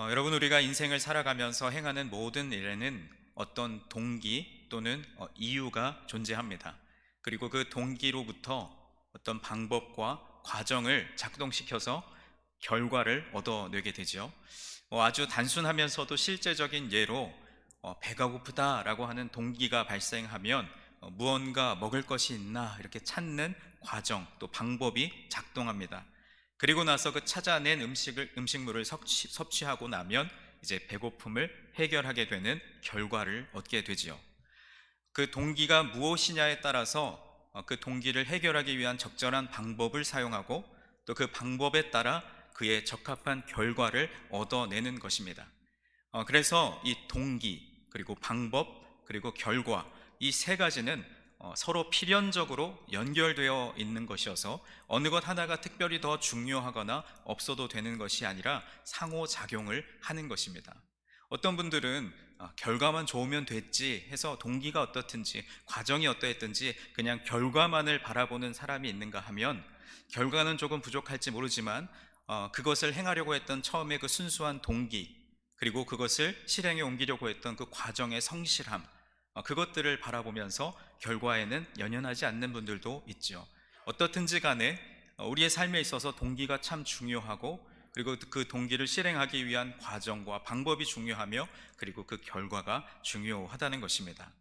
어, 여러분 우리가 인생을 살아가면서 행하는 모든 일에는 어떤 동기 또는 어, 이유가 존재합니다. 그리고 그 동기로부터 어떤 방법과 과정을 작동시켜서 결과를 얻어내게 되죠. 어, 아주 단순하면서도 실제적인 예로 어, 배가 고프다라고 하는 동기가 발생하면 어, 무언가 먹을 것이 있나 이렇게 찾는 과정 또 방법이 작동합니다. 그리고 나서 그 찾아낸 음식을 음식물을 섭취, 섭취하고 나면 이제 배고픔을 해결하게 되는 결과를 얻게 되지요. 그 동기가 무엇이냐에 따라서 어, 그 동기를 해결하기 위한 적절한 방법을 사용하고 또 그 방법에 따라 그에 적합한 결과를 얻어내는 것입니다. 어, 그래서 이 동기 그리고 방법 그리고 결과 이 세 가지는 어, 서로 필연적으로 연결되어 있는 것이어서 어느 것 하나가 특별히 더 중요하거나 없어도 되는 것이 아니라 상호작용을 하는 것입니다. 어떤 분들은 어, 결과만 좋으면 됐지 해서 동기가 어떻든지 과정이 어떠했든지 그냥 결과만을 바라보는 사람이 있는가 하면 결과는 조금 부족할지 모르지만 어, 그것을 행하려고 했던 처음에 그 순수한 동기 그리고 그것을 실행에 옮기려고 했던 그 과정의 성실함 어, 그것들을 바라보면서 결과에는 연연하지 않는 분들도 있죠. 어떻든지 간에 어, 우리의 삶에 있어서 동기가 참 중요하고 그리고 그 동기를 실행하기 위한 과정과 방법이 중요하며 그리고 그 결과가 중요하다는 것입니다.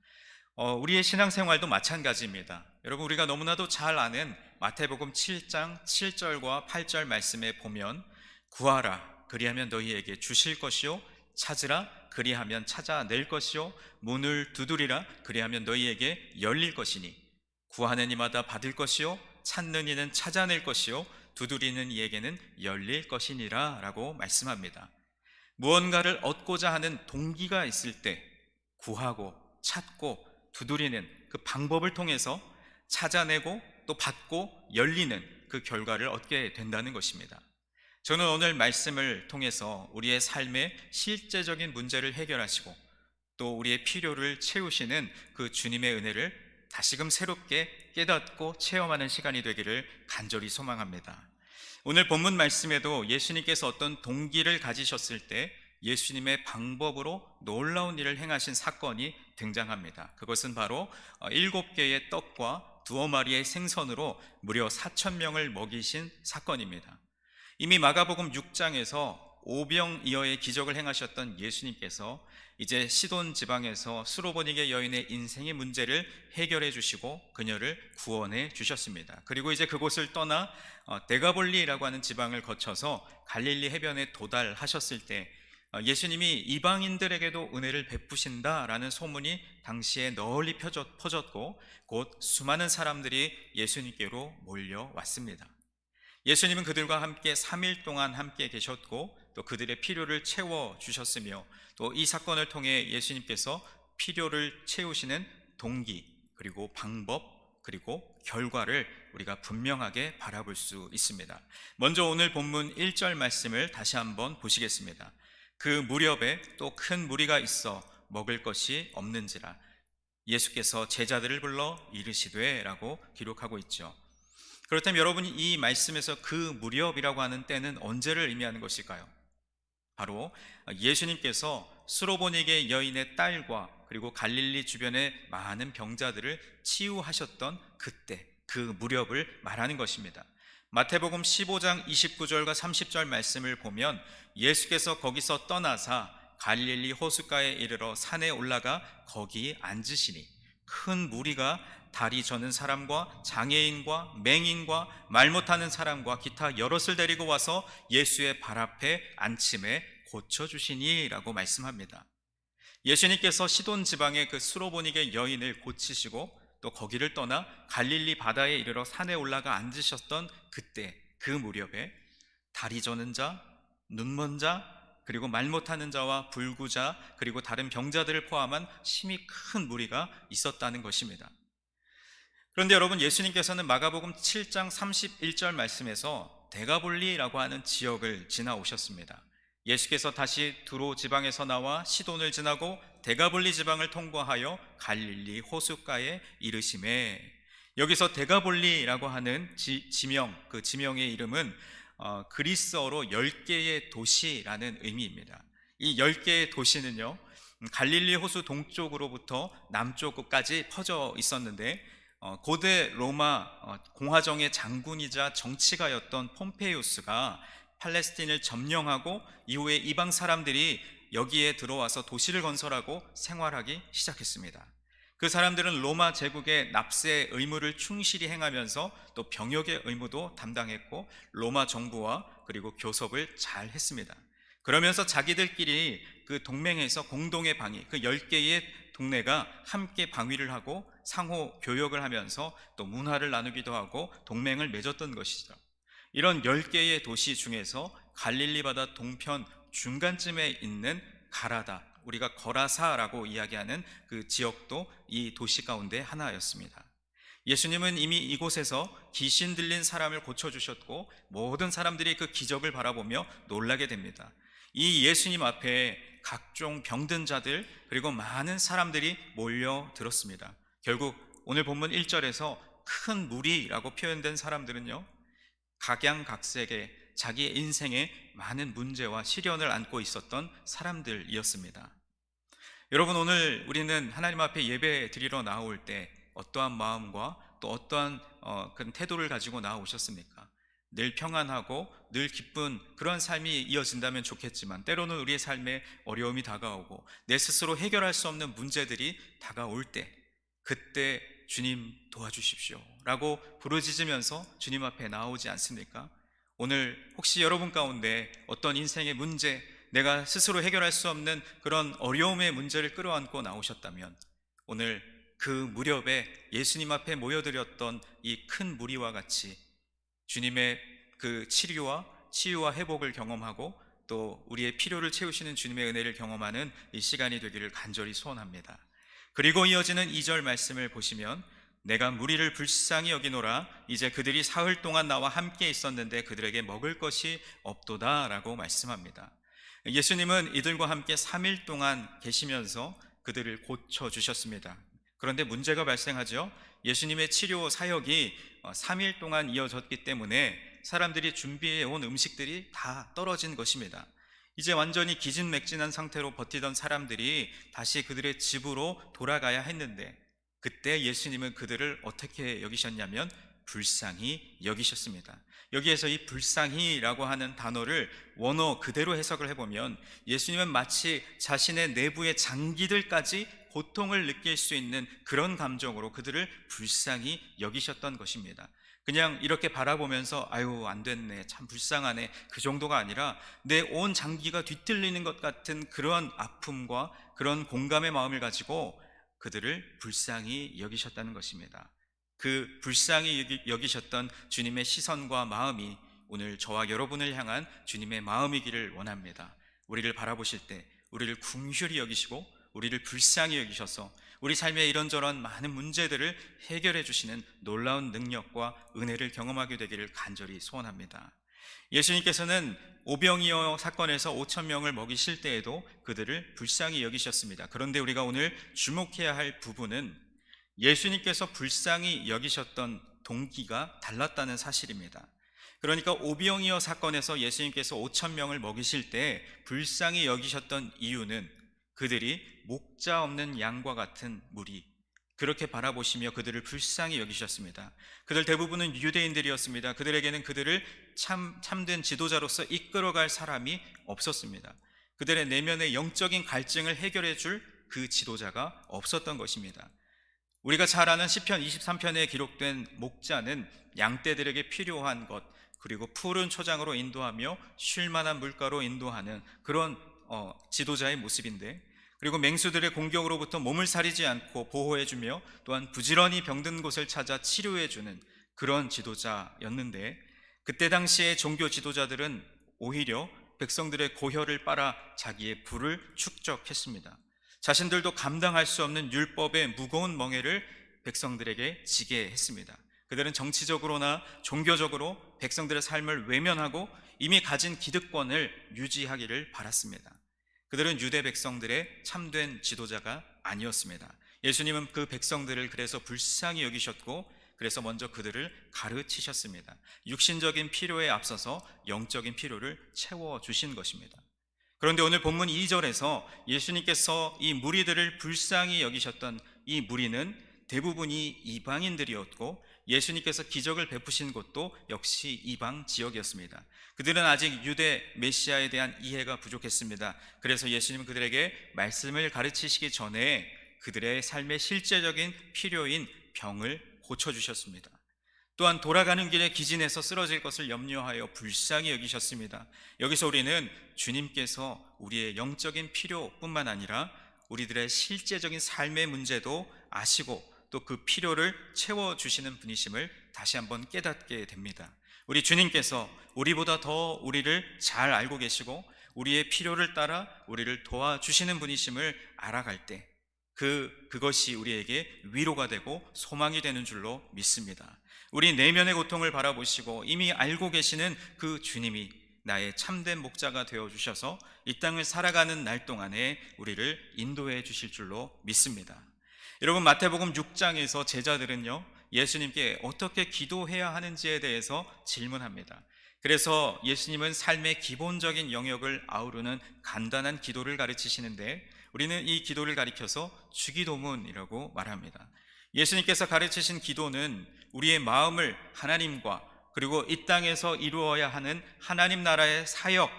어, 우리의 신앙생활도 마찬가지입니다. 여러분 우리가 너무나도 잘 아는 마태복음 7장 7절과 8절 말씀에 보면 구하라 그리하면 너희에게 주실 것이요 찾으라 그리하면 찾아낼 것이요 문을 두드리라 그리하면 너희에게 열릴 것이니 구하는 이마다 받을 것이요 찾는 이는 찾아낼 것이요 두드리는 이에게는 열릴 것이니라라고 말씀합니다. 무언가를 얻고자 하는 동기가 있을 때 구하고 찾고 두드리는 그 방법을 통해서 찾아내고 또 받고 열리는 그 결과를 얻게 된다는 것입니다. 저는 오늘 말씀을 통해서 우리의 삶의 실제적인 문제를 해결하시고 또 우리의 필요를 채우시는 그 주님의 은혜를 다시금 새롭게 깨닫고 체험하는 시간이 되기를 간절히 소망합니다. 오늘 본문 말씀에도 예수님께서 어떤 동기를 가지셨을 때 예수님의 방법으로 놀라운 일을 행하신 사건이 등장합니다. 그것은 바로 어, 일곱 개의 떡과 두어 마리의 생선으로 무려 4천 명을 먹이신 사건입니다. 이미 마가복음 6장에서 오병이어의 기적을 행하셨던 예수님께서 이제 시돈 지방에서 수로보니게 여인의 인생의 문제를 해결해 주시고 그녀를 구원해 주셨습니다. 그리고 이제 그곳을 떠나 어, 데가볼리라고 하는 지방을 거쳐서 갈릴리 해변에 도달하셨을 때 어, 예수님이 이방인들에게도 은혜를 베푸신다라는 소문이 당시에 널리 퍼졌고 곧 수많은 사람들이 예수님께로 몰려왔습니다. 예수님은 그들과 함께 3일 동안 함께 계셨고 또 그들의 필요를 채워 주셨으며 또 이 사건을 통해 예수님께서 필요를 채우시는 동기 그리고 방법 그리고 결과를 우리가 분명하게 바라볼 수 있습니다. 먼저 오늘 본문 1절 말씀을 다시 한번 보시겠습니다. 그 무렵에 또 큰 무리가 있어 먹을 것이 없는지라 예수께서 제자들을 불러 이르시되라고 기록하고 있죠. 그렇다면 여러분이 이 말씀에서 그 무렵이라고 하는 때는 언제를 의미하는 것일까요? 바로 예수님께서 수로보니게 여인의 딸과 그리고 갈릴리 주변의 많은 병자들을 치유하셨던 그때 그 무렵을 말하는 것입니다. 마태복음 15장 29절과 30절 말씀을 보면 예수께서 거기서 떠나사 갈릴리 호숫가에 이르러 산에 올라가 거기 앉으시니 큰 무리가 다리 저는 사람과 장애인과 맹인과 말 못하는 사람과 기타 여럿을 데리고 와서 예수의 발 앞에 앉힘에 고쳐 주시니라고 말씀합니다. 예수님께서 시돈 지방의 그 수로보니게 여인을 고치시고 또 거기를 떠나 갈릴리 바다에 이르러 산에 올라가 앉으셨던 그때 그 무렵에 다리 저는 자, 눈먼 자, 그리고 말 못하는 자와 불구자, 그리고 다른 병자들을 포함한 심히 큰 무리가 있었다는 것입니다. 그런데 여러분 예수님께서는 마가복음 7장 31절 말씀에서 데가볼리라고 하는 지역을 지나오셨습니다. 예수께서 다시 두로 지방에서 나와 시돈을 지나고 데가볼리 지방을 통과하여 갈릴리 호숫가에 이르심에 여기서 데가볼리라고 하는 지, 지명 그 지명의 이름은 어, 그리스어로 10개의 도시라는 의미입니다. 이 10개의 도시는요, 음, 갈릴리 호수 동쪽으로부터 남쪽까지 퍼져 있었는데, 어, 고대 로마 어, 공화정의 장군이자 정치가였던 폼페이우스가 팔레스틴을 점령하고 이후에 이방 사람들이 여기에 들어와서 도시를 건설하고 생활하기 시작했습니다. 그 사람들은 로마 제국의 납세 의무를 충실히 행하면서 또 병역의 의무도 담당했고 로마 정부와 그리고 교섭을 잘 했습니다. 그러면서 자기들끼리 그 동맹에서 공동의 방위, 그 10개의 동네가 함께 방위를 하고 상호 교역을 하면서 또 문화를 나누기도 하고 동맹을 맺었던 것이죠. 이런 10개의 도시 중에서 갈릴리 바다 동편 중간쯤에 있는 가라다, 우리가 거라사라고 이야기하는 그 지역도 이 도시 가운데 하나였습니다. 예수님은 이미 이곳에서 귀신 들린 사람을 고쳐주셨고 모든 사람들이 그 기적을 바라보며 놀라게 됩니다. 이 예수님 앞에 각종 병든 자들 그리고 많은 사람들이 몰려들었습니다. 결국 오늘 본문 1절에서 큰 무리라고 표현된 사람들은요. 각양각색의 자기의 인생에 많은 문제와 시련을 안고 있었던 사람들이었습니다. 여러분 오늘 우리는 하나님 앞에 예배 드리러 나올 때 어떠한 마음과 또 어떠한 어, 그런 태도를 가지고 나오셨습니까? 늘 평안하고 늘 기쁜 그런 삶이 이어진다면 좋겠지만 때로는 우리의 삶에 어려움이 다가오고 내 스스로 해결할 수 없는 문제들이 다가올 때 그때 주님 도와주십시오 라고 부르짖으면서 주님 앞에 나오지 않습니까? 오늘 혹시 여러분 가운데 어떤 인생의 문제, 내가 스스로 해결할 수 없는 그런 어려움의 문제를 끌어안고 나오셨다면 오늘 그 무렵에 예수님 앞에 모여드렸던 이 큰 무리와 같이 주님의 그 치료와 치유와 회복을 경험하고 또 우리의 필요를 채우시는 주님의 은혜를 경험하는 이 시간이 되기를 간절히 소원합니다. 그리고 이어지는 2절 말씀을 보시면 내가 무리를 불쌍히 여기노라 이제 그들이 사흘 동안 나와 함께 있었는데 그들에게 먹을 것이 없도다라고 말씀합니다. 예수님은 이들과 함께 3일 동안 계시면서 그들을 고쳐 주셨습니다. 그런데 문제가 발생하죠. 예수님의 치료 사역이 3일 동안 이어졌기 때문에 사람들이 준비해 온 음식들이 다 떨어진 것입니다. 이제 완전히 기진맥진한 상태로 버티던 사람들이 다시 그들의 집으로 돌아가야 했는데 그때 예수님은 그들을 어떻게 여기셨냐면 불쌍히 여기셨습니다. 여기에서 이 불쌍히라고 하는 단어를 원어 그대로 해석을 해보면 예수님은 마치 자신의 내부의 장기들까지 고통을 느낄 수 있는 그런 감정으로 그들을 불쌍히 여기셨던 것입니다. 그냥 이렇게 바라보면서 아유 안 됐네 참 불쌍하네 그 정도가 아니라 내 온 장기가 뒤틀리는 것 같은 그러한 아픔과 그런 공감의 마음을 가지고 그들을 불쌍히 여기셨다는 것입니다. 그 불쌍히 여기셨던 주님의 시선과 마음이 오늘 저와 여러분을 향한 주님의 마음이기를 원합니다. 우리를 바라보실 때 우리를 궁휼히 여기시고 우리를 불쌍히 여기셔서 우리 삶의 이런저런 많은 문제들을 해결해 주시는 놀라운 능력과 은혜를 경험하게 되기를 간절히 소원합니다. 예수님께서는 오병이어 사건에서 5천 명을 먹이실 때에도 그들을 불쌍히 여기셨습니다. 그런데 우리가 오늘 주목해야 할 부분은 예수님께서 불쌍히 여기셨던 동기가 달랐다는 사실입니다. 그러니까 오병이어 사건에서 예수님께서 5천 명을 먹이실 때 불쌍히 여기셨던 이유는 그들이 목자 없는 양과 같은 무리 그렇게 바라보시며 그들을 불쌍히 여기셨습니다. 그들 대부분은 유대인들이었습니다. 그들에게는 그들을 참, 참된 지도자로서 이끌어갈 사람이 없었습니다. 그들의 내면의 영적인 갈증을 해결해 줄 그 지도자가 없었던 것입니다. 우리가 잘 아는 시편 23편에 기록된 목자는 양떼들에게 필요한 것 그리고 푸른 초장으로 인도하며 쉴 만한 물가로 인도하는 그런 어, 지도자의 모습인데 그리고 맹수들의 공격으로부터 몸을 사리지 않고 보호해주며 또한 부지런히 병든 곳을 찾아 치료해주는 그런 지도자였는데 그때 당시에 종교 지도자들은 오히려 백성들의 고혈을 빨아 자기의 부를 축적했습니다. 자신들도 감당할 수 없는 율법의 무거운 멍해를 백성들에게 지게 했습니다. 그들은 정치적으로나 종교적으로 백성들의 삶을 외면하고 이미 가진 기득권을 유지하기를 바랐습니다. 그들은 유대 백성들의 참된 지도자가 아니었습니다. 예수님은 그 백성들을 그래서 불쌍히 여기셨고 그래서 먼저 그들을 가르치셨습니다. 육신적인 필요에 앞서서 영적인 필요를 채워 주신 것입니다. 그런데 오늘 본문 2절에서 예수님께서 이 무리들을 불쌍히 여기셨던 이 무리는 대부분이 이방인들이었고 예수님께서 기적을 베푸신 곳도 역시 이방 지역이었습니다. 그들은 아직 유대 메시아에 대한 이해가 부족했습니다. 그래서 예수님은 그들에게 말씀을 가르치시기 전에 그들의 삶의 실제적인 필요인 병을 고쳐주셨습니다. 또한 돌아가는 길에 기진해서 쓰러질 것을 염려하여 불쌍히 여기셨습니다. 여기서 우리는 주님께서 우리의 영적인 필요뿐만 아니라 우리들의 실제적인 삶의 문제도 아시고 또 그 필요를 채워주시는 분이심을 다시 한번 깨닫게 됩니다. 우리 주님께서 우리보다 더 우리를 잘 알고 계시고 우리의 필요를 따라 우리를 도와주시는 분이심을 알아갈 때 그, 그것이 우리에게 위로가 되고 소망이 되는 줄로 믿습니다. 우리 내면의 고통을 바라보시고 이미 알고 계시는 그 주님이 나의 참된 목자가 되어 주셔서 이 땅을 살아가는 날 동안에 우리를 인도해 주실 줄로 믿습니다. 여러분 마태복음 6장에서 제자들은요 예수님께 어떻게 기도해야 하는지에 대해서 질문합니다. 그래서 예수님은 삶의 기본적인 영역을 아우르는 간단한 기도를 가르치시는데 우리는 이 기도를 가리켜서 주기도문이라고 말합니다. 예수님께서 가르치신 기도는 우리의 마음을 하나님과 그리고 이 땅에서 이루어야 하는 하나님 나라의 사역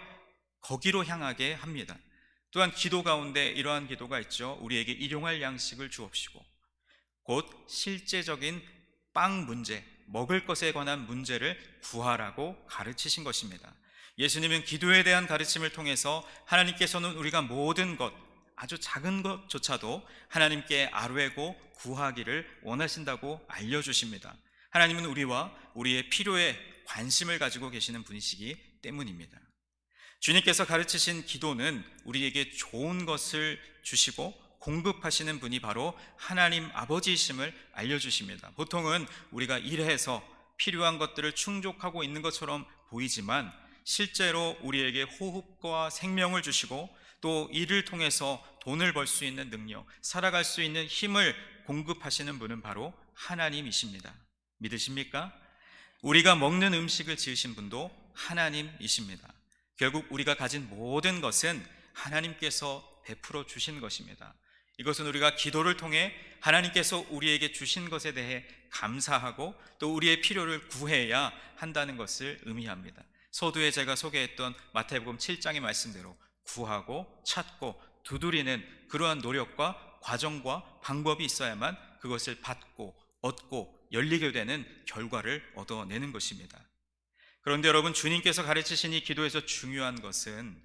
거기로 향하게 합니다. 또한 기도 가운데 이러한 기도가 있죠. 우리에게 일용할 양식을 주옵시고 곧 실제적인 빵 문제, 먹을 것에 관한 문제를 구하라고 가르치신 것입니다. 예수님은 기도에 대한 가르침을 통해서 하나님께서는 우리가 모든 것, 아주 작은 것조차도 하나님께 아뢰고 구하기를 원하신다고 알려주십니다. 하나님은 우리와 우리의 필요에 관심을 가지고 계시는 분이시기 때문입니다. 주님께서 가르치신 기도는 우리에게 좋은 것을 주시고 공급하시는 분이 바로 하나님 아버지이심을 알려주십니다. 보통은 우리가 일해서 필요한 것들을 충족하고 있는 것처럼 보이지만 실제로 우리에게 호흡과 생명을 주시고 또 이를 통해서 돈을 벌 수 있는 능력, 살아갈 수 있는 힘을 공급하시는 분은 바로 하나님이십니다. 믿으십니까? 우리가 먹는 음식을 지으신 분도 하나님이십니다. 결국 우리가 가진 모든 것은 하나님께서 베풀어 주신 것입니다. 이것은 우리가 기도를 통해 하나님께서 우리에게 주신 것에 대해 감사하고 또 우리의 필요를 구해야 한다는 것을 의미합니다. 서두에 제가 소개했던 마태복음 7장의 말씀대로 구하고 찾고 두드리는 그러한 노력과 과정과 방법이 있어야만 그것을 받고 얻고 열리게 되는 결과를 얻어내는 것입니다. 그런데 여러분 주님께서 가르치신 이 기도에서 중요한 것은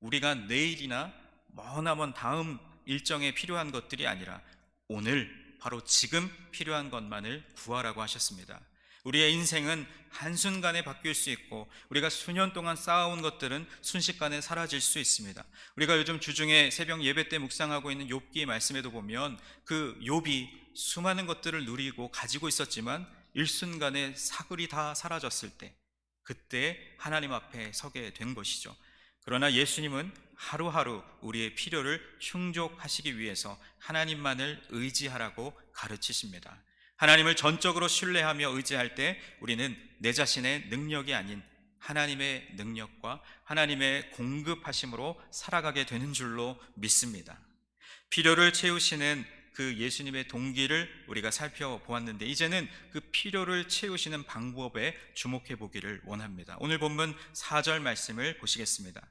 우리가 내일이나 머나먼 다음 일정에 필요한 것들이 아니라 오늘 바로 지금 필요한 것만을 구하라고 하셨습니다. 우리의 인생은 한순간에 바뀔 수 있고 우리가 수년 동안 쌓아온 것들은 순식간에 사라질 수 있습니다. 우리가 요즘 주중에 새벽 예배 때 묵상하고 있는 욥기의 말씀에도 보면 그 욥이 수많은 것들을 누리고 가지고 있었지만 일순간에 사글이 다 사라졌을 때 그때 하나님 앞에 서게 된 것이죠. 그러나 예수님은 하루하루 우리의 필요를 충족하시기 위해서 하나님만을 의지하라고 가르치십니다. 하나님을 전적으로 신뢰하며 의지할 때 우리는 내 자신의 능력이 아닌 하나님의 능력과 하나님의 공급하심으로 살아가게 되는 줄로 믿습니다. 필요를 채우시는 그 예수님의 동기를 우리가 살펴보았는데 이제는 그 필요를 채우시는 방법에 주목해 보기를 원합니다. 오늘 본문 4절 말씀을 보시겠습니다.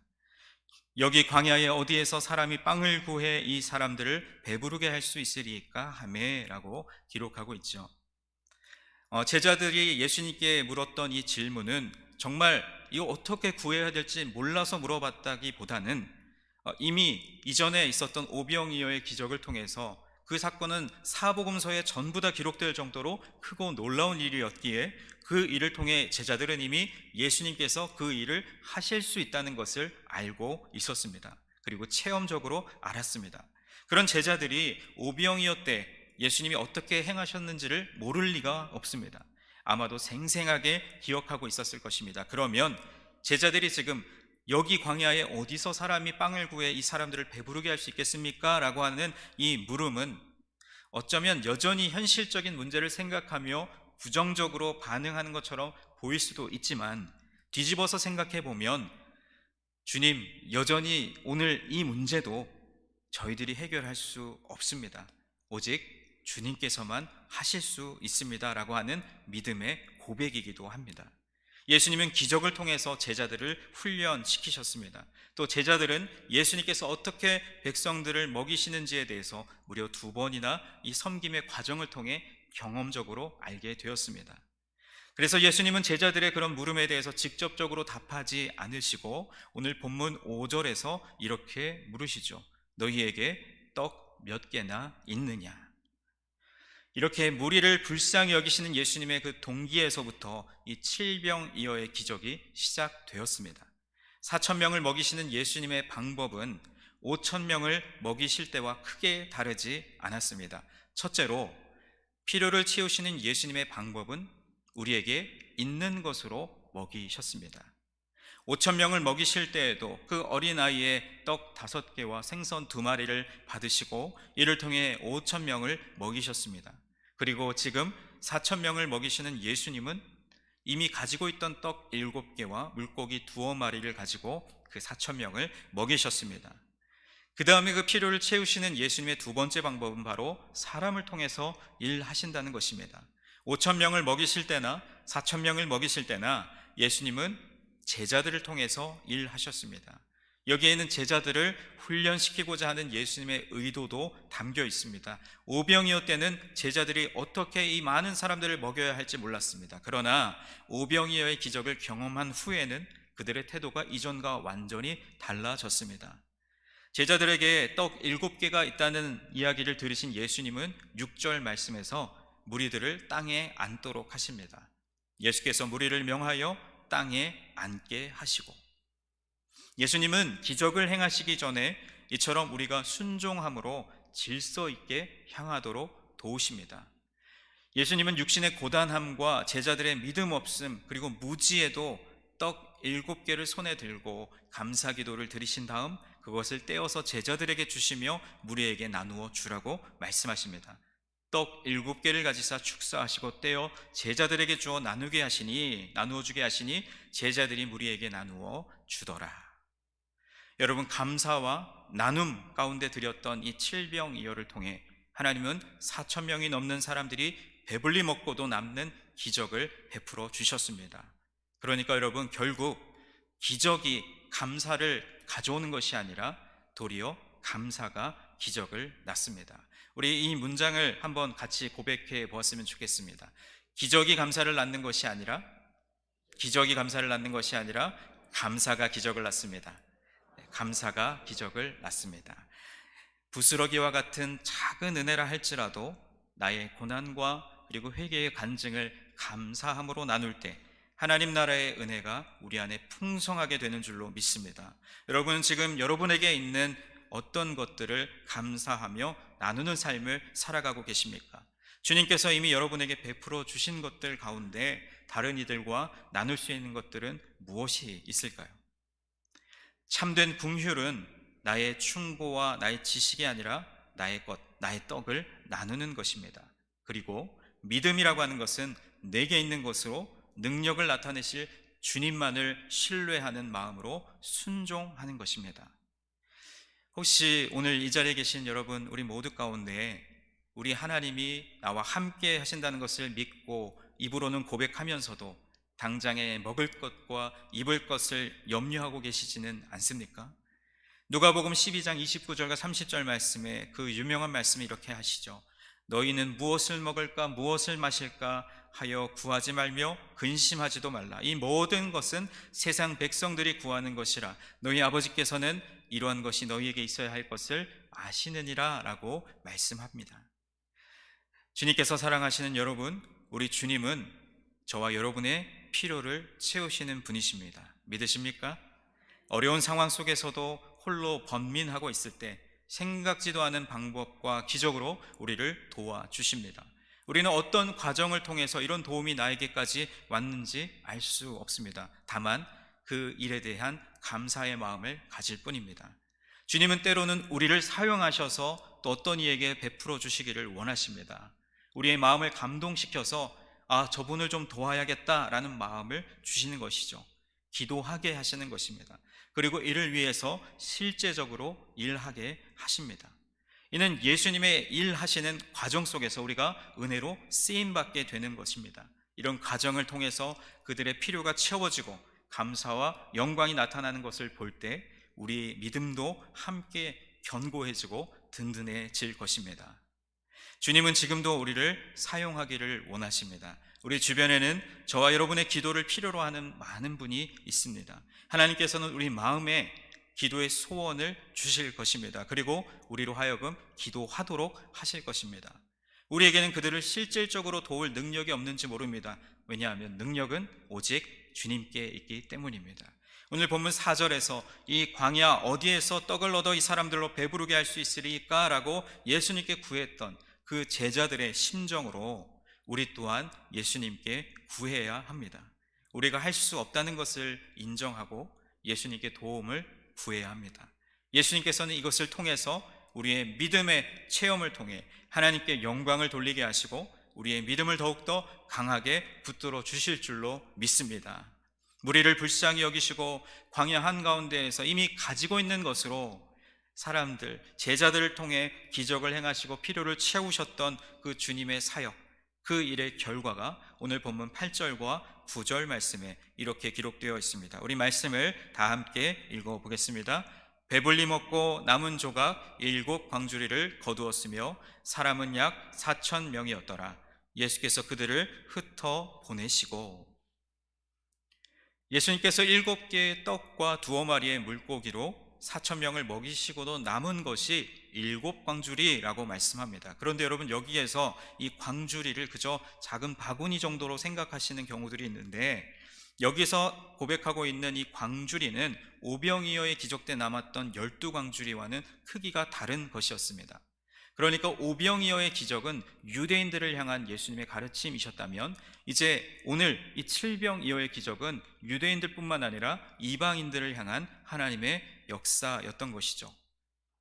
여기 광야에 어디에서 사람이 빵을 구해 이 사람들을 배부르게 할 수 있으리까 하매라고 기록하고 있죠. 어, 제자들이 예수님께 물었던 이 질문은 정말 이거 어떻게 구해야 될지 몰라서 물어봤다기보다는 어, 이미 이전에 있었던 오병이어의 기적을 통해서 그 사건은 사복음서에 전부 다 기록될 정도로 크고 놀라운 일이었기에 그 일을 통해 제자들은 이미 예수님께서 그 일을 하실 수 있다는 것을 알고 있었습니다. 그리고 체험적으로 알았습니다. 그런 제자들이 오병이어 때 예수님이 어떻게 행하셨는지를 모를 리가 없습니다. 아마도 생생하게 기억하고 있었을 것입니다. 그러면 제자들이 지금 여기 광야에 어디서 사람이 빵을 구해 이 사람들을 배부르게 할 수 있겠습니까? 라고 하는 이 물음은 어쩌면 여전히 현실적인 문제를 생각하며 부정적으로 반응하는 것처럼 보일 수도 있지만 뒤집어서 생각해 보면 주님 여전히 오늘 이 문제도 저희들이 해결할 수 없습니다. 오직 주님께서만 하실 수 있습니다 라고 하는 믿음의 고백이기도 합니다. 예수님은 기적을 통해서 제자들을 훈련시키셨습니다. 또 제자들은 예수님께서 어떻게 백성들을 먹이시는지에 대해서 무려 두 번이나 이 섬김의 과정을 통해 경험적으로 알게 되었습니다. 그래서 예수님은 제자들의 그런 물음에 대해서 직접적으로 답하지 않으시고 오늘 본문 5절에서 이렇게 물으시죠. 너희에게 떡 몇 개나 있느냐? 이렇게 무리를 불쌍히 여기시는 예수님의 그 동기에서부터 이 칠병이어의 기적이 시작되었습니다. 4천 명을 먹이시는 예수님의 방법은 5천 명을 먹이실 때와 크게 다르지 않았습니다. 첫째로 필요를 채우시는 예수님의 방법은 우리에게 있는 것으로 먹이셨습니다. 5천 명을 먹이실 때에도 그 어린아이의 떡 다섯 개와 생선 두 마리를 받으시고 이를 통해 5천 명을 먹이셨습니다. 그리고 지금 4천 명을 먹이시는 예수님은 이미 가지고 있던 떡 일곱 개와 물고기 두어 마리를 가지고 그 4천 명을 먹이셨습니다. 그 다음에 그 필요를 채우시는 예수님의 두 번째 방법은 바로 사람을 통해서 일하신다는 것입니다. 5천 명을 먹이실 때나 4천 명을 먹이실 때나 예수님은 제자들을 통해서 일하셨습니다. 여기에는 제자들을 훈련시키고자 하는 예수님의 의도도 담겨 있습니다. 오병이어 때는 제자들이 어떻게 이 많은 사람들을 먹여야 할지 몰랐습니다. 그러나 오병이어의 기적을 경험한 후에는 그들의 태도가 이전과 완전히 달라졌습니다. 제자들에게 떡 일곱 개가 있다는 이야기를 들으신 예수님은 6절 말씀에서 무리들을 땅에 앉도록 하십니다. 예수께서 무리를 명하여 땅에 앉게 하시고 예수님은 기적을 행하시기 전에 이처럼 우리가 순종함으로 질서 있게 향하도록 도우십니다. 예수님은 육신의 고단함과 제자들의 믿음 없음 그리고 무지에도 떡 일곱 개를 손에 들고 감사 기도를 드리신 다음 그것을 떼어서 제자들에게 주시며 무리에게 나누어 주라고 말씀하십니다. 떡 일곱 개를 가지사 축사하시고 떼어 제자들에게 주어 나누게 하시니 나누어 주게 하시니 제자들이 무리에게 나누어 주더라. 여러분 감사와 나눔 가운데 드렸던 이 칠병이어를 통해 하나님은 4천 명이 넘는 사람들이 배불리 먹고도 남는 기적을 베풀어 주셨습니다. 그러니까 여러분 결국 기적이 감사를 가져오는 것이 아니라 도리어 감사가 기적을 낳습니다. 우리 이 문장을 한번 같이 고백해 보았으면 좋겠습니다. 기적이 감사를 낳는 것이 아니라 기적이 감사를 낳는 것이 아니라 감사가 기적을 낳습니다. 네, 감사가 기적을 낳습니다. 부스러기와 같은 작은 은혜라 할지라도 나의 고난과 그리고 회개의 간증을 감사함으로 나눌 때 하나님 나라의 은혜가 우리 안에 풍성하게 되는 줄로 믿습니다. 여러분 지금 여러분에게 있는 어떤 것들을 감사하며 나누는 삶을 살아가고 계십니까? 주님께서 이미 여러분에게 베풀어 주신 것들 가운데 다른 이들과 나눌 수 있는 것들은 무엇이 있을까요? 참된 궁휼은 나의 충고와 나의 지식이 아니라 나의 것, 나의 떡을 나누는 것입니다. 그리고 믿음이라고 하는 것은 내게 있는 것으로 능력을 나타내실 주님만을 신뢰하는 마음으로 순종하는 것입니다. 혹시 오늘 이 자리에 계신 여러분, 우리 모두 가운데 우리 하나님이 나와 함께 하신다는 것을 믿고 입으로는 고백하면서도 당장에 먹을 것과 입을 것을 염려하고 계시지는 않습니까? 누가복음 12장 29절과 30절 말씀에 그 유명한 말씀이 이렇게 하시죠. 너희는 무엇을 먹을까 무엇을 마실까 하여 구하지 말며 근심하지도 말라. 이 모든 것은 세상 백성들이 구하는 것이라. 너희 아버지께서는 이러한 것이 너희에게 있어야 할 것을 아시느니라 라고 말씀합니다. 주님께서 사랑하시는 여러분, 우리 주님은 저와 여러분의 필요를 채우시는 분이십니다. 믿으십니까? 어려운 상황 속에서도 홀로 번민하고 있을 때 생각지도 않은 방법과 기적으로 우리를 도와주십니다. 우리는 어떤 과정을 통해서 이런 도움이 나에게까지 왔는지 알 수 없습니다. 다만 그 일에 대한 감사의 마음을 가질 뿐입니다. 주님은 때로는 우리를 사용하셔서 또 어떤 이에게 베풀어 주시기를 원하십니다. 우리의 마음을 감동시켜서 아, 저분을 좀 도와야겠다라는 마음을 주시는 것이죠. 기도하게 하시는 것입니다. 그리고 이를 위해서 실제적으로 일하게 하십니다. 이는 예수님의 일하시는 과정 속에서 우리가 은혜로 쓰임 받게 되는 것입니다. 이런 과정을 통해서 그들의 필요가 채워지고 감사와 영광이 나타나는 것을 볼 때 우리 믿음도 함께 견고해지고 든든해질 것입니다. 주님은 지금도 우리를 사용하기를 원하십니다. 우리 주변에는 저와 여러분의 기도를 필요로 하는 많은 분이 있습니다. 하나님께서는 우리 마음에 기도의 소원을 주실 것입니다. 그리고 우리로 하여금 기도하도록 하실 것입니다. 우리에게는 그들을 실질적으로 도울 능력이 없는지 모릅니다. 왜냐하면 능력은 오직 주님께 있기 때문입니다. 오늘 본문 4절에서 이 광야 어디에서 떡을 얻어 이 사람들로 배부르게 할 수 있으리까? 라고 예수님께 구했던 그 제자들의 심정으로 우리 또한 예수님께 구해야 합니다. 우리가 할 수 없다는 것을 인정하고 예수님께 도움을 구해야 합니다. 예수님께서는 이것을 통해서 우리의 믿음의 체험을 통해 하나님께 영광을 돌리게 하시고 우리의 믿음을 더욱더 강하게 붙들어 주실 줄로 믿습니다. 무리를 불쌍히 여기시고 광야 한가운데에서 이미 가지고 있는 것으로 사람들, 제자들을 통해 기적을 행하시고 필요를 채우셨던 그 주님의 사역, 그 일의 결과가 오늘 본문 8절과 9절 말씀에 이렇게 기록되어 있습니다. 우리 말씀을 다 함께 읽어 보겠습니다. 배불리 먹고 남은 조각 일곱 광주리를 거두었으며 사람은 약 4천 명이었더라. 예수께서 그들을 흩어 보내시고 예수님께서 일곱 개의 떡과 두어 마리의 물고기로 4천 명을 먹이시고도 남은 것이 일곱 광주리라고 말씀합니다. 그런데 여러분 여기에서 이 광주리를 그저 작은 바구니 정도로 생각하시는 경우들이 있는데 여기서 고백하고 있는 이 광주리는 오병이어의 기적 때 남았던 열두 광주리와는 크기가 다른 것이었습니다. 그러니까 오병이어의 기적은 유대인들을 향한 예수님의 가르침이셨다면 이제 오늘 이 칠병이어의 기적은 유대인들뿐만 아니라 이방인들을 향한 하나님의 역사였던 것이죠.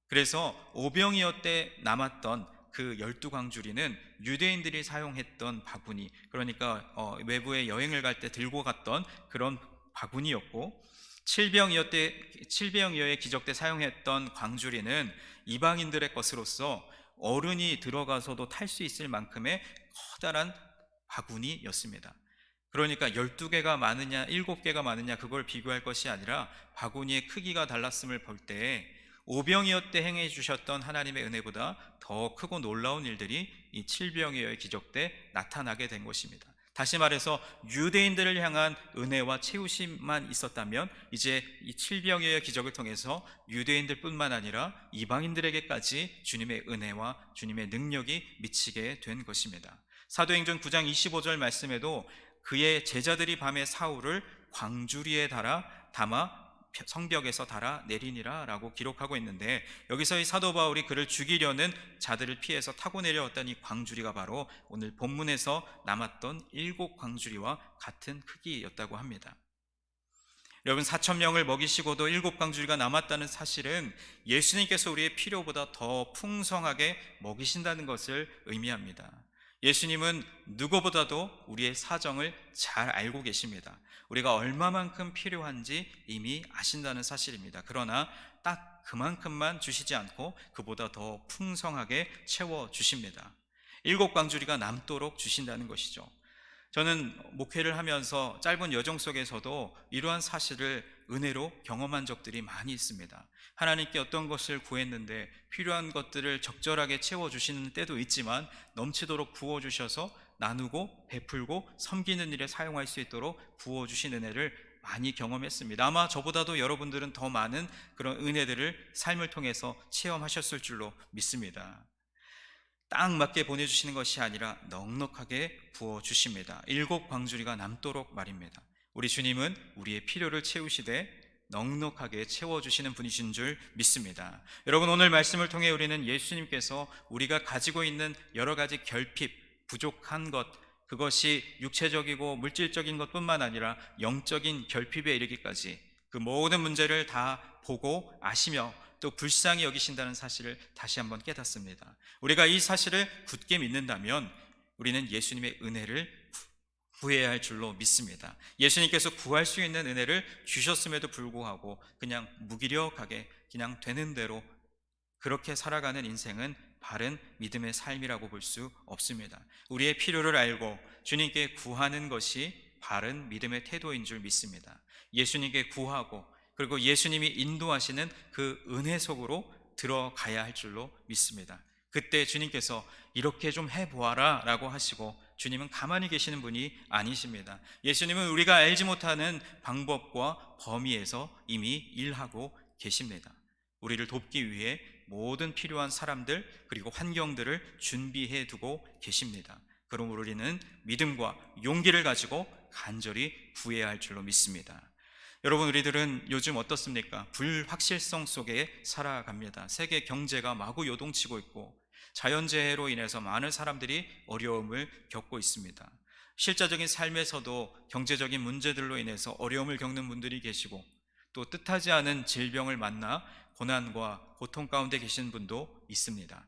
그래서 오병이어 때 남았던 그 열두 광주리는 유대인들이 사용했던 바구니, 그러니까 어, 외부에 여행을 갈 때 들고 갔던 그런 바구니였고, 칠병이어 때 칠병이어의 기적 때 사용했던 광주리는 이방인들의 것으로서 어른이 들어가서도 탈 수 있을 만큼의 커다란 바구니였습니다. 그러니까 12개가 많으냐, 7개가 많으냐, 그걸 비교할 것이 아니라 바구니의 크기가 달랐음을 볼 때, 오병이어 때 행해 주셨던 하나님의 은혜보다 더 크고 놀라운 일들이 이 칠병이어의 기적 때 나타나게 된 것입니다. 다시 말해서 유대인들을 향한 은혜와 채우심만 있었다면 이제 이 칠병이어의 기적을 통해서 유대인들뿐만 아니라 이방인들에게까지 주님의 은혜와 주님의 능력이 미치게 된 것입니다. 사도행전 9장 25절 말씀에도 그의 제자들이 밤에 사울을 광주리에 달아 담아 성벽에서 달아 내리니라 라고 기록하고 있는데 여기서 이 사도 바울이 그를 죽이려는 자들을 피해서 타고 내려왔던 이 광주리가 바로 오늘 본문에서 남았던 일곱 광주리와 같은 크기였다고 합니다. 여러분 4천 명을 먹이시고도 일곱 광주리가 남았다는 사실은 예수님께서 우리의 필요보다 더 풍성하게 먹이신다는 것을 의미합니다. 예수님은 누구보다도 우리의 사정을 잘 알고 계십니다. 우리가 얼마만큼 필요한지 이미 아신다는 사실입니다. 그러나 딱 그만큼만 주시지 않고 그보다 더 풍성하게 채워 주십니다. 일곱 광주리가 남도록 주신다는 것이죠. 저는 목회를 하면서 짧은 여정 속에서도 이러한 사실을 은혜로 경험한 적들이 많이 있습니다. 하나님께 어떤 것을 구했는데 필요한 것들을 적절하게 채워주시는 때도 있지만 넘치도록 부어주셔서 나누고 베풀고 섬기는 일에 사용할 수 있도록 부어주신 은혜를 많이 경험했습니다. 아마 저보다도 여러분들은 더 많은 그런 은혜들을 삶을 통해서 체험하셨을 줄로 믿습니다. 딱 맞게 보내주시는 것이 아니라 넉넉하게 부어주십니다. 일곱 광주리가 남도록 말입니다. 우리 주님은 우리의 필요를 채우시되 넉넉하게 채워주시는 분이신 줄 믿습니다. 여러분, 오늘 말씀을 통해 우리는 예수님께서 우리가 가지고 있는 여러 가지 결핍, 부족한 것, 그것이 육체적이고 물질적인 것 뿐만 아니라 영적인 결핍에 이르기까지 그 모든 문제를 다 보고 아시며 또 불쌍히 여기신다는 사실을 다시 한번 깨닫습니다. 우리가 이 사실을 굳게 믿는다면 우리는 예수님의 은혜를 구해야 할 줄로 믿습니다. 예수님께서 구할 수 있는 은혜를 주셨음에도 불구하고 그냥 무기력하게 그냥 되는 대로 그렇게 살아가는 인생은 바른 믿음의 삶이라고 볼 수 없습니다. 우리의 필요를 알고 주님께 구하는 것이 바른 믿음의 태도인 줄 믿습니다. 예수님께 구하고 그리고 예수님이 인도하시는 그 은혜 속으로 들어가야 할 줄로 믿습니다. 그때 주님께서 이렇게 좀 해보아라 라고 하시고 주님은 가만히 계시는 분이 아니십니다. 예수님은 우리가 알지 못하는 방법과 범위에서 이미 일하고 계십니다. 우리를 돕기 위해 모든 필요한 사람들 그리고 환경들을 준비해 두고 계십니다. 그러므로 우리는 믿음과 용기를 가지고 간절히 구해야 할 줄로 믿습니다. 여러분 우리들은 요즘 어떻습니까? 불확실성 속에 살아갑니다. 세계 경제가 마구 요동치고 있고 자연재해로 인해서 많은 사람들이 어려움을 겪고 있습니다. 실제적인 삶에서도 경제적인 문제들로 인해서 어려움을 겪는 분들이 계시고 또 뜻하지 않은 질병을 만나 고난과 고통 가운데 계신 분도 있습니다.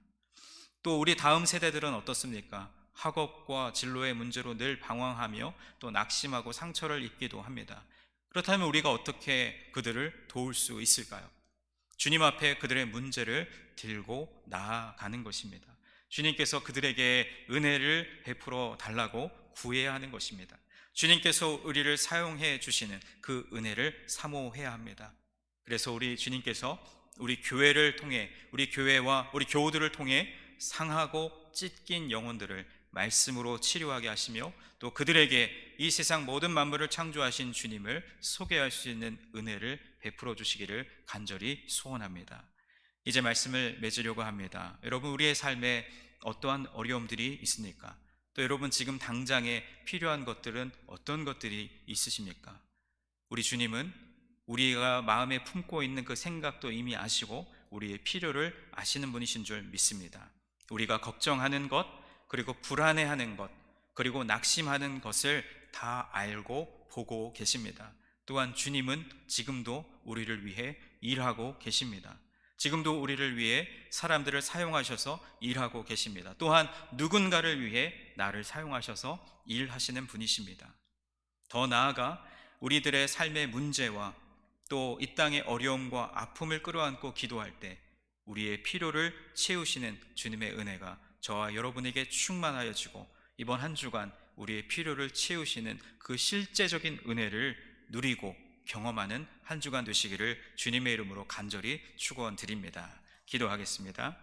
또 우리 다음 세대들은 어떻습니까? 학업과 진로의 문제로 늘 방황하며 또 낙심하고 상처를 입기도 합니다. 그렇다면 우리가 어떻게 그들을 도울 수 있을까요? 주님 앞에 그들의 문제를 들고 나아가는 것입니다. 주님께서 그들에게 은혜를 베풀어 달라고 구해야 하는 것입니다. 주님께서 우리를 사용해 주시는 그 은혜를 사모해야 합니다. 그래서 우리 주님께서 우리 교회를 통해 우리 교회와 우리 교우들을 통해 상하고 찢긴 영혼들을 말씀으로 치료하게 하시며 또 그들에게 이 세상 모든 만물을 창조하신 주님을 소개할 수 있는 은혜를 베풀어 주시기를 간절히 소원합니다. 이제 말씀을 맺으려고 합니다. 여러분 우리의 삶에 어떠한 어려움들이 있습니까? 또 여러분 지금 당장에 필요한 것들은 어떤 것들이 있으십니까? 우리 주님은 우리가 마음에 품고 있는 그 생각도 이미 아시고 우리의 필요를 아시는 분이신 줄 믿습니다. 우리가 걱정하는 것, 그리고 불안해하는 것, 그리고 낙심하는 것을 다 알고 보고 계십니다. 또한 주님은 지금도 우리를 위해 일하고 계십니다. 지금도 우리를 위해 사람들을 사용하셔서 일하고 계십니다. 또한 누군가를 위해 나를 사용하셔서 일하시는 분이십니다. 더 나아가 우리들의 삶의 문제와 또 이 땅의 어려움과 아픔을 끌어안고 기도할 때 우리의 필요를 채우시는 주님의 은혜가 저와 여러분에게 충만하여지고 이번 한 주간 우리의 필요를 채우시는 그 실제적인 은혜를 누리고 경험하는 한 주간 되시기를 주님의 이름으로 간절히 축원 드립니다. 기도하겠습니다.